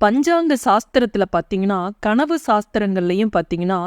பஞ்சாங்க சாஸ்திரத்துல பார்த்தீங்கன்னா கனவு சாஸ்திரங்கள்லையும் பார்த்தீங்கன்னா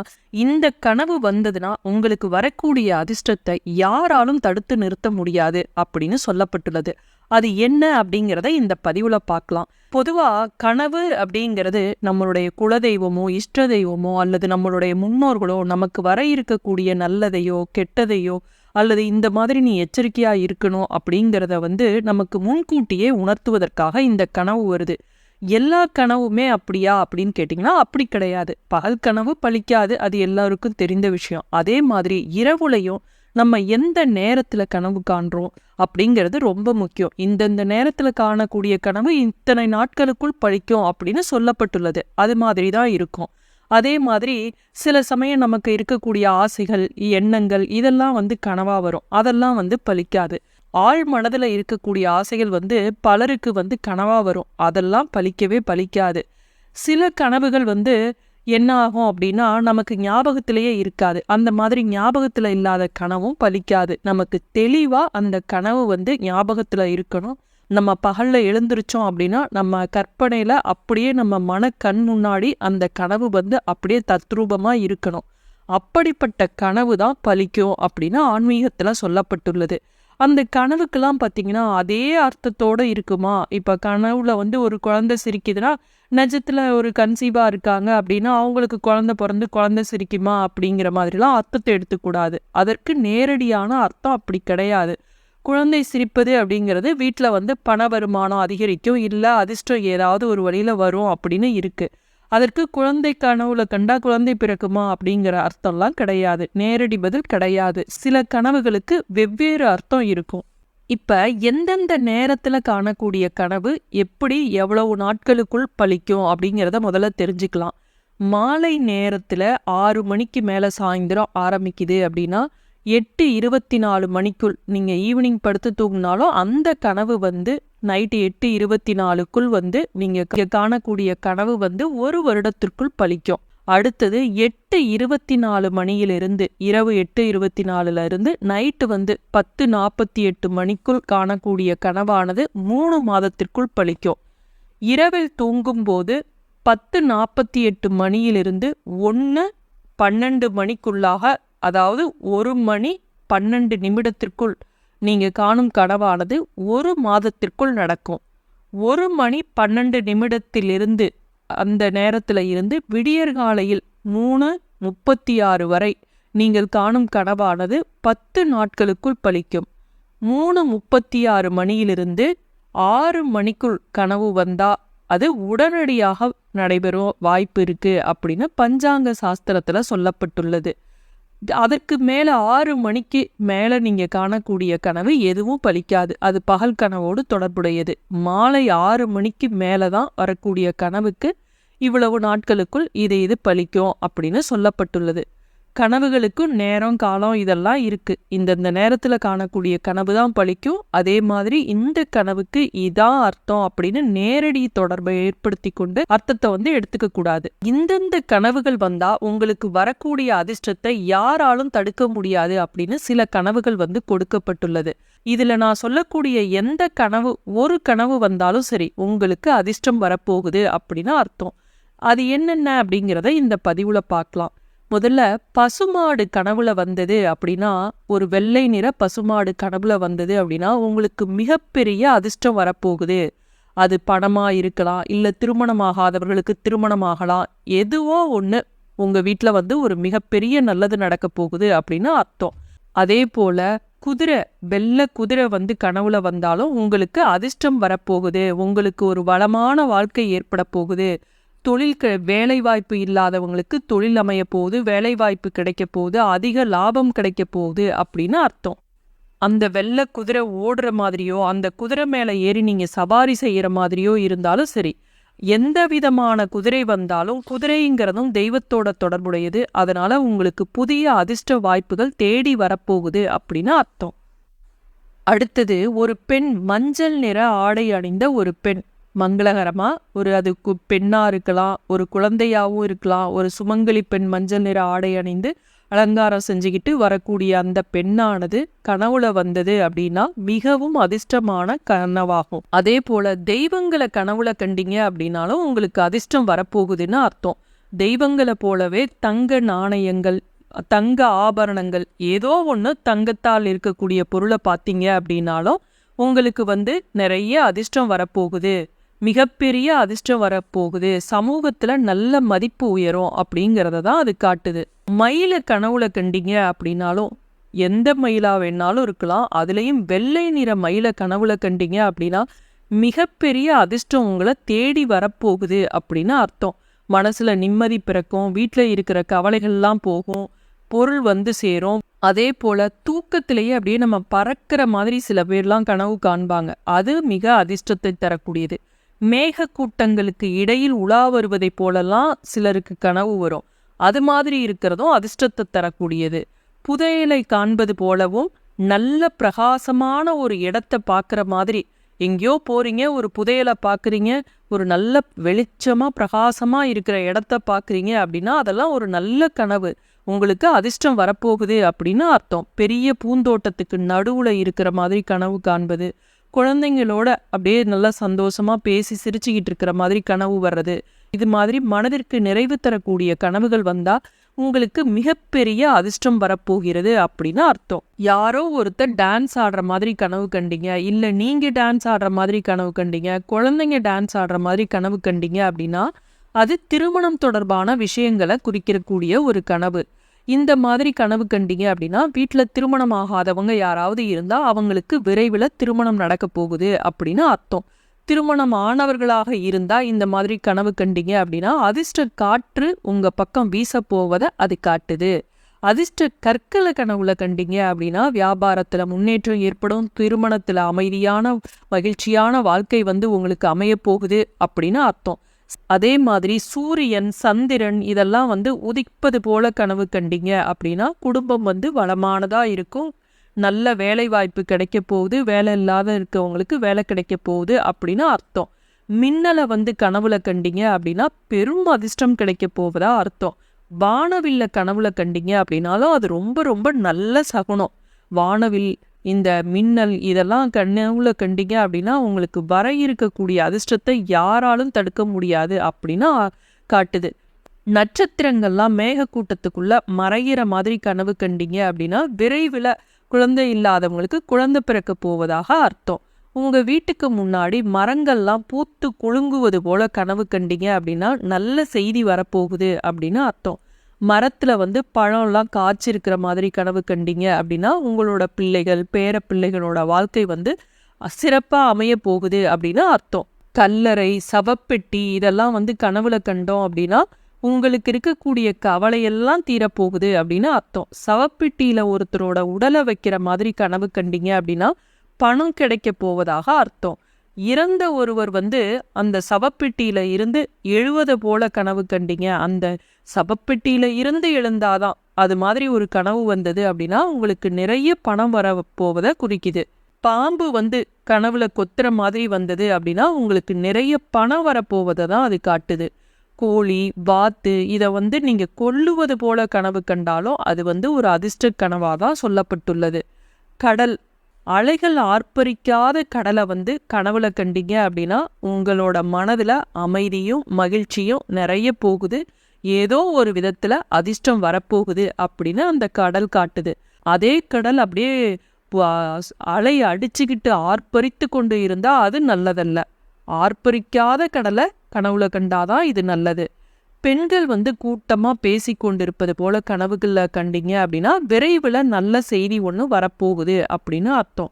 இந்த கனவு வந்ததுன்னா உங்களுக்கு வரக்கூடிய அதிர்ஷ்டத்தை யாராலும் தடுத்து நிறுத்த முடியாது அப்படின்னு சொல்லப்பட்டுள்ளது. அது என்ன அப்படிங்கிறத இந்த பதிவுல பார்க்கலாம். பொதுவாக கனவு அப்படிங்கிறது நம்மளுடைய குலதெய்வமோ இஷ்ட தெய்வமோ அல்லது நம்மளுடைய முன்னோர்களோ நமக்கு வர இருக்கக்கூடிய நல்லதையோ கெட்டதையோ அல்லது இந்த மாதிரி நீ எச்சரிக்கையா இருக்கணும் அப்படிங்கிறத வந்து நமக்கு முன்கூட்டியே உணர்த்துவதற்காக இந்த கனவு வருது. எல்லா கனவுமே அப்படியா அப்படின்னு கேட்டிங்கன்னா அப்படி கிடையாது. பகல் கனவு பழிக்காது அது எல்லாருக்கும் தெரிந்த விஷயம். அதே மாதிரி இரவுலையும் நம்ம எந்த நேரத்தில் கனவு காண்றோம் அப்படிங்கிறது ரொம்ப முக்கியம். இந்தந்த நேரத்தில் காணக்கூடிய கனவு இத்தனை நாட்களுக்குள் பழிக்கும் அப்படின்னு சொல்லப்பட்டுள்ளது. அது மாதிரி தான் இருக்கும். அதே மாதிரி சில சமயம் நமக்கு இருக்கக்கூடிய ஆசைகள் எண்ணங்கள் இதெல்லாம் வந்து கனவாக வரும். அதெல்லாம் வந்து பலிக்காது ஆழ் மனதில் இருக்கக்கூடிய ஆசைகள் வந்து பலருக்கு வந்து கனவாக வரும். அதெல்லாம் பலிக்கவே பலிக்காது. சில கனவுகள் வந்து என்ன ஆகும் அப்படின்னா நமக்கு ஞாபகத்திலேயே இருக்காது. அந்த மாதிரி ஞாபகத்தில் இல்லாத கனவும் பலிக்காது. நமக்கு தெளிவாக அந்த கனவு வந்து ஞாபகத்தில் இருக்கணும். நம்ம பகலில் எழுந்திருச்சோம் அப்படின்னா நம்ம கற்பனையில் அப்படியே நம்ம மன கண் முன்னாடி அந்த கனவு வந்து அப்படியே தத்ரூபமாக இருக்கணும். அப்படிப்பட்ட கனவு தான் பலிக்கும் அப்படின்னு ஆன்மீகத்தில் சொல்லப்பட்டுள்ளது. அந்த கனவுக்கெல்லாம் பார்த்தீங்கன்னா அதே அர்த்தத்தோடு இருக்குமா? இப்போ கனவுல வந்து ஒரு குழந்தை சிரிக்குதுன்னா நிஜத்தில் ஒரு கன்சீவாக இருக்காங்க அப்படின்னா அவங்களுக்கு குழந்தை பிறந்து குழந்தை சிரிக்குமா அப்படிங்கிற மாதிரிலாம் அர்த்தத்தை எடுத்துக்கூடாது. அதற்கு நேரடியான அர்த்தம் அப்படி கிடையாது. குழந்தை சிரிப்பது அப்படிங்கிறது வீட்டில் வந்து பண வருமானம் அதிகரிக்கும் இல்லை அதிர்ஷ்டம் ஏதாவது ஒரு வழியில் வரும் அப்படின்னு இருக்குது அதற்கு குழந்தை கனவுல கண்டா குழந்தை பிறக்குமா அப்படிங்கிற அர்த்தம்லாம் கிடையாது. நேரடி பதில் கிடையாது. சில கனவுகளுக்கு வெவ்வேறு அர்த்தம் இருக்கும். இப்ப எந்தெந்த நேரத்துல காணக்கூடிய கனவு எப்படி எவ்வளவு நாட்களுக்குள் பழிக்கும் அப்படிங்கிறத முதல்ல தெரிஞ்சுக்கலாம். மாலை நேரத்துல ஆறு மணிக்கு மேல சாயந்தரம் ஆரம்பிக்குது அப்படின்னா எட்டு இருபத்தி நாலு மணிக்குள் நீங்கள் ஈவினிங் படுத்து தூங்கினாலும் அந்த கனவு வந்து நைட்டு எட்டு இருபத்தி நாலுக்குள் வந்து நீங்கள் க- காணக்கூடிய கனவு வந்து ஒரு வருடத்திற்குள் பலிக்கும் அடுத்தது எட்டு இருபத்தி நாலு மணியிலிருந்து இரவு எட்டு இருபத்தி நாலுல இருந்து நைட்டு வந்து பத்து நாற்பத்தி எட்டு மணிக்குள் காணக்கூடிய கனவானது மூணு மாதத்திற்குள் பலிக்கும் இரவில் தூங்கும்போது பத்து நாற்பத்தி எட்டு மணியிலிருந்து ஒன்று பன்னெண்டு மணிக்குள்ளாக அதாவது ஒரு மணி பன்னெண்டு நிமிடத்திற்குள் நீங்க காணும் கனவானது ஒரு மாதத்திற்குள் நடக்கும். ஒரு மணி பன்னெண்டு நிமிடத்திலிருந்து அந்த நேரத்துல இருந்து விடியற்காலையில் மூணு முப்பத்தி ஆறு வரை நீங்கள் காணும் கனவானது பத்து நாட்களுக்குள் பலிக்கும் மூணு முப்பத்தி ஆறு மணியிலிருந்து ஆறு மணிக்குள் கனவு வந்தா அது உடனடியாக நடைபெறும் வாய்ப்பு இருக்கு அப்படின்னு பஞ்சாங்க சாஸ்திரத்துல சொல்லப்பட்டுள்ளது. அதற்கு மேல ஆறு மணிக்கு மேல நீங்க காணக்கூடிய கனவு எதுவும் பலிக்காது. அது பகல் கனவோடு தொடர்புடையது. மாலை ஆறு மணிக்கு மேல தான் வரக்கூடிய கனவுக்கு இவ்வளவு நாட்களுக்குள் இது இது பலிக்கும் அப்படின்னு சொல்லப்பட்டுள்ளது. கனவுகளுக்கும் நேரம் காலம் இதெல்லாம் இருக்குது இந்தந்த நேரத்தில் காணக்கூடிய கனவு தான் பழிக்கும். அதே மாதிரி இந்த கனவுக்கு இதான் அர்த்தம் அப்படின்னு நேரடி தொடர்பை ஏற்படுத்தி கொண்டு அர்த்தத்தை வந்து எடுத்துக்க கூடாது. இந்தந்த கனவுகள் வந்தால் உங்களுக்கு வரக்கூடிய அதிர்ஷ்டத்தை யாராலும் தடுக்க முடியாது அப்படின்னு சில கனவுகள் வந்து கொடுக்கப்பட்டுள்ளது. இதில் நான் சொல்லக்கூடிய எந்த கனவு ஒரு கனவு வந்தாலும் சரி உங்களுக்கு அதிர்ஷ்டம் வரப்போகுது அப்படின்னு அர்த்தம். அது என்னென்ன அப்படிங்கிறத இந்த பதிவில் பார்க்கலாம். முதல்ல பசுமாடு கனவுல வந்தது அப்படின்னா ஒரு வெள்ளை நிற பசுமாடு கனவுல வந்தது அப்படின்னா உங்களுக்கு மிகப்பெரிய அதிர்ஷ்டம் வரப்போகுது. அது பணமா இருக்கலாம் இல்ல திருமணமாகாதவர்களுக்கு திருமணமாகலாம். எதுவோ ஒண்ணு உங்க வீட்டில் வந்து ஒரு மிகப்பெரிய நல்லது நடக்க போகுது அப்படின்னு அர்த்தம். அதே போல குதிரை வெள்ளை குதிரை வந்து கனவுல வந்தாலும் உங்களுக்கு அதிர்ஷ்டம் வரப்போகுது. உங்களுக்கு ஒரு வளமான வாழ்க்கை ஏற்பட போகுது. தொழில் க வேலைவாய்ப்பு இல்லாதவங்களுக்கு தொழில் அமைய போகுது வேலைவாய்ப்பு கிடைக்க போகுது அதிக லாபம் கிடைக்க போகுது அப்படின்னு அர்த்தம். அந்த வெள்ளை குதிரை ஓடுற மாதிரியோ அந்த குதிரை மேலே ஏறி நீங்கள் சவாரி செய்கிற மாதிரியோ இருந்தாலும் சரி எந்த விதமான குதிரை வந்தாலும் குதிரைங்கிறதும் தெய்வத்தோட தொடர்புடையது. அதனால் உங்களுக்கு புதிய அதிர்ஷ்ட வாய்ப்புகள் தேடி வரப்போகுது அப்படின்னு அர்த்தம். அடுத்தது ஒரு பெண் மஞ்சள் நிற ஆடை அணிந்த ஒரு பெண். மங்களகரமாக ஒரு அது கு- பெண்ணாக இருக்கலாம் ஒரு குழந்தையாகவும் இருக்கலாம் ஒரு சுமங்கலி பெண் மஞ்சள் நிற ஆடை அணிந்து அலங்காரம் செஞ்சுக்கிட்டு வரக்கூடிய அந்த பெண்ணானது கனவுல வந்தது அப்படின்னா மிகவும் அதிர்ஷ்டமான கனவாகும். அதே போல தெய்வங்களை கனவுல கண்டீங்க அப்படின்னாலும் உங்களுக்கு அதிர்ஷ்டம் வரப்போகுதுன்னு அர்த்தம். தெய்வங்களை போலவே தங்க நாணயங்கள் தங்க ஆபரணங்கள் ஏதோ ஒன்று தங்கத்தால் இருக்கக்கூடிய பொருளை பார்த்தீங்க அப்படின்னாலும் உங்களுக்கு வந்து நிறைய அதிர்ஷ்டம் வரப்போகுது. மிகப்பெரிய அதிர்ஷ்டம் வரப்போகுது. சமூகத்தில் நல்ல மதிப்பு உயரும் அப்படிங்கிறத தான் அது காட்டுது. மயில கனவுல கண்டீங்க அப்படின்னாலும் எந்த மயிலா வேணாலும் இருக்கலாம். அதுலேயும் வெள்ளை நிற மயில கனவுல கண்டீங்க அப்படின்னா மிகப்பெரிய அதிர்ஷ்டம் உங்களை தேடி வரப்போகுது அப்படின்னு அர்த்தம். மனசில் நிம்மதி பிறக்கும் வீட்டில் இருக்கிற கவலைகள்லாம் போகும் பொருள் வந்து சேரும். அதே போல் தூக்கத்திலேயே அப்படியே நம்ம பறக்கிற மாதிரி சில பேர்லாம் கனவு காண்பாங்க. அது மிக அதிர்ஷ்டத்தை தரக்கூடியது. மேக கூட்டங்களுக்கு இடையில் உலா வருவதைப் போலலாம் சிலருக்கு கனவு வரும். அது மாதிரி இருக்கிறதும் அதிர்ஷ்டத்தை தரக்கூடியது. புதையலை காண்பது போலவும் நல்ல பிரகாசமான ஒரு இடத்த பார்க்குற மாதிரி. எங்கேயோ போறீங்க ஒரு புதையலை பார்க்குறீங்க ஒரு நல்ல வெளிச்சமா பிரகாசமா இருக்கிற இடத்த பார்க்குறீங்க அப்படின்னா அதெல்லாம் ஒரு நல்ல கனவு. உங்களுக்கு அதிர்ஷ்டம் வரப்போகுது அப்படின்னு அர்த்தம். பெரிய பூந்தோட்டத்துக்கு நடுவுல இருக்கிற மாதிரி கனவு காண்பது. குழந்தைங்களோட அப்படியே நல்லா சந்தோஷமாக பேசி சிரிச்சுக்கிட்டு இருக்கிற மாதிரி கனவு வர்றது. இது மாதிரி மனதிற்கு நிறைவு தரக்கூடிய கனவுகள் வந்தால் உங்களுக்கு மிகப்பெரிய அதிர்ஷ்டம் வரப்போகிறது அப்படின்னு அர்த்தம். யாரோ ஒருத்தர் டான்ஸ் ஆடுற மாதிரி கனவு கண்டீங்க. இல்லை நீங்கள் டான்ஸ் ஆடுற மாதிரி கனவு கண்டீங்க. குழந்தைங்க டான்ஸ் ஆடுற மாதிரி கனவு கண்டீங்க அப்படின்னா அது திருமணம் தொடர்பான விஷயங்களை குறிக்கிறக்கூடிய ஒரு கனவு. இந்த மாதிரி கனவு கண்டீங்க அப்படின்னா வீட்டில் திருமணம் ஆகாதவங்க யாராவது இருந்தால் அவங்களுக்கு விரைவில் திருமணம் நடக்க போகுது அப்படின்னு அர்த்தம். திருமணம் ஆனவர்களாக இருந்தால் இந்த மாதிரி கனவு கண்டீங்க அப்படின்னா அதிர்ஷ்ட காற்று உங்கள் பக்கம் வீச போவதை அது காட்டுது. அதிர்ஷ்ட கற்களை கனவுல கண்டீங்க அப்படின்னா வியாபாரத்தில் முன்னேற்றம் ஏற்படும் திருமணத்தில் அமைதியான மகிழ்ச்சியான வாழ்க்கை வந்து உங்களுக்கு அமைய போகுது அப்படின்னு அர்த்தம். அதே மாதிரி சூரியன் சந்திரன் இதெல்லாம் வந்து உதிப்பது போல கனவு கண்டீங்க அப்படின்னா குடும்பம் வந்து வளமானதா இருக்கும். நல்ல வேலை வாய்ப்பு கிடைக்க போகுது. வேலை இல்லாத இருக்கவங்களுக்கு வேலை கிடைக்க போகுது அப்படின்னு அர்த்தம். மின்னலை வந்து கனவுல கண்டீங்க அப்படின்னா பெரும் அதிர்ஷ்டம் கிடைக்க போவதா அர்த்தம். வானவில்ல கனவுல கண்டீங்க அப்படின்னாலும் அது ரொம்ப ரொம்ப நல்ல சகுனம். வானவில் இந்த மின்னல் இதெல்லாம் கண்ணவுல கண்டிங்க அப்படின்னா உங்களுக்கு வர இருக்கக்கூடிய அதிர்ஷ்டத்தை யாராலும் தடுக்க முடியாது அப்படின்னா காட்டுது. நட்சத்திரங்கள்லாம் மேகக்கூட்டத்துக்குள்ள மறையிற மாதிரி கனவு கண்டிங்க அப்படின்னா விரைவில் குழந்தை இல்லாதவங்களுக்கு குழந்தை பிறக்க போவதாக அர்த்தம். உங்கள் வீட்டுக்கு முன்னாடி மரங்கள்லாம் பூத்து குலுங்குவது போல கனவு கண்டிங்க அப்படின்னா நல்ல செய்தி வரப்போகுது அப்படின்னு அர்த்தம். மரத்தில் வந்து பழம்லாம் காய்ச்சிருக்கிற மாதிரி கனவு கண்டீங்க அப்படின்னா உங்களோட பிள்ளைகள் பேர பிள்ளைகளோட வாழ்க்கை வந்து சிறப்பாக அமைய போகுது அப்படின்னு அர்த்தம். கல்லறை சவப்பெட்டி இதெல்லாம் வந்து கனவுல கண்டோம் அப்படின்னா உங்களுக்கு இருக்கக்கூடிய கவலையெல்லாம் தீரப்போகுது அப்படின்னு அர்த்தம். சவப்பெட்டியில் ஒருத்தரோட உடலை வைக்கிற மாதிரி கனவு கண்டீங்க அப்படின்னா பணம் கிடைக்க போவதாக அர்த்தம். இறந்த ஒருவர் வந்து அந்த சவப்பெட்டியில் இருந்து எழுவதை போல கனவு கண்டீங்க. அந்த சவப்பெட்டியில் இருந்து எழுந்தாதான் அது மாதிரி ஒரு கனவு வந்தது அப்படின்னா உங்களுக்கு நிறைய பணம் வர போவதை குறிக்குது. பாம்பு வந்து கனவுல கொத்துற மாதிரி வந்தது அப்படின்னா உங்களுக்கு நிறைய பணம் வரப்போவதை தான் அது காட்டுது. கோழி வாத்து இதை வந்து நீங்க கொல்லுவது போல கனவு கண்டாலும் அது வந்து ஒரு அதிர்ஷ்ட கனவாக தான் சொல்லப்பட்டுள்ளது. கடல் அலைகள் ஆர்ப்பரிக்காத கடலை வந்து கனவுல கண்டீங்க அப்படின்னா உங்களோட மனதில் அமைதியும் மகிழ்ச்சியும் நிறைய போகுது. ஏதோ ஒரு விதத்தில் அதிர்ஷ்டம் வரப்போகுது அப்படின்னு அந்த கடல் காட்டுது. அதே கடல் அப்படியே அலை அடிச்சுக்கிட்டு ஆர்ப்பரித்து கொண்டு இருந்தால் அது நல்லதல்ல. ஆர்ப்பரிக்காத கடலை கனவுல கண்டாதான் இது நல்லது. பெண்கள் வந்து கூட்டமாக பேசி கொண்டிருப்பது போல கனவுகளில் கண்டீங்க அப்படின்னா விரைவில் நல்ல செய்தி ஒன்று வரப்போகுது அப்படின்னு அர்த்தம்.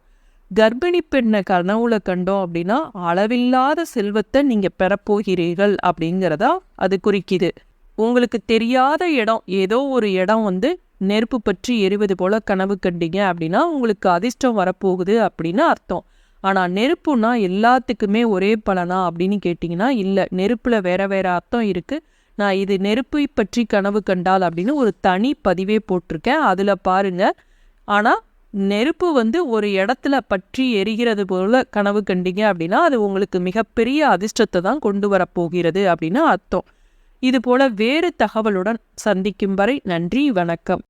கர்ப்பிணி பெண்ணை கனவுல கண்டோம் அப்படின்னா அளவில்லாத செல்வத்தை நீங்கள் பெறப்போகிறீர்கள் அப்படிங்கிறதா அது குறிக்குது. உங்களுக்கு தெரியாத இடம் ஏதோ ஒரு இடம் வந்து நெருப்பு பற்றி எரிவது போல கனவு கண்டீங்க அப்படின்னா உங்களுக்கு அதிர்ஷ்டம் வரப்போகுது அப்படின்னு அர்த்தம். ஆனால் நெருப்புனா எல்லாத்துக்குமே ஒரே பலனா அப்படின்னு கேட்டிங்கன்னா இல்லை. நெருப்பில் வேற வேற அர்த்தம் இருக்குது நான் இது நெருப்பை பற்றி கனவு கண்டால் அப்படின்னு ஒரு தனி பதிவே போட்டிருக்கேன். அதில் பாருங்கள் ஆனால் நெருப்பு வந்து ஒரு இடத்துல பற்றி எரிகிறது போல கனவு கண்டீங்க அப்படின்னா அது உங்களுக்கு மிகப்பெரிய அதிர்ஷ்டத்தை தான் கொண்டு வரப்போகிறது அப்படின்னு அர்த்தம். இதுபோல வேறு தகவலுடன் சந்திக்கும் வரை நன்றி வணக்கம்.